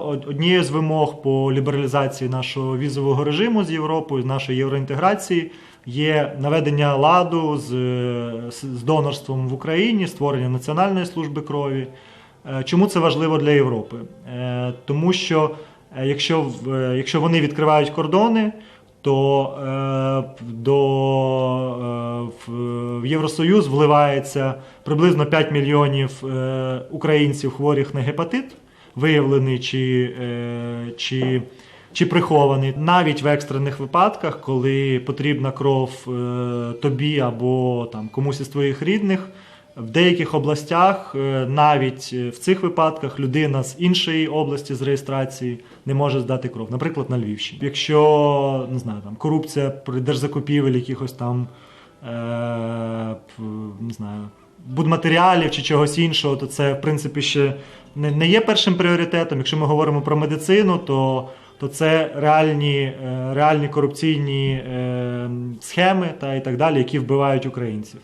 Од- Однією з вимог по лібералізації нашого візового режиму з Європою, з нашої євроінтеграції, є наведення ладу з, з донорством в Україні, створення Національної служби крові. Е, Чому це важливо для Європи? Е, Тому що е, якщо, якщо вони відкривають кордони, то до, в, Євросоюз вливається приблизно 5 мільйонів українців хворих на гепатит, виявлений чи, е, чи, чи прихований. Навіть в екстрених випадках, коли потрібна кров е, тобі або там, комусь із твоїх рідних. В деяких областях, е, навіть в цих випадках, людина з іншої області з реєстрації не може здати кров, наприклад, на Львівщині. Якщо не знаю, там корупція при держзакупівель якихось там е, не знаю, будматеріалів чи чогось іншого, то це в принципі ще не, не є першим пріоритетом. Якщо ми говоримо про медицину, то то це реальні, е, реальні корупційні е, схеми та і так далі, які вбивають українців.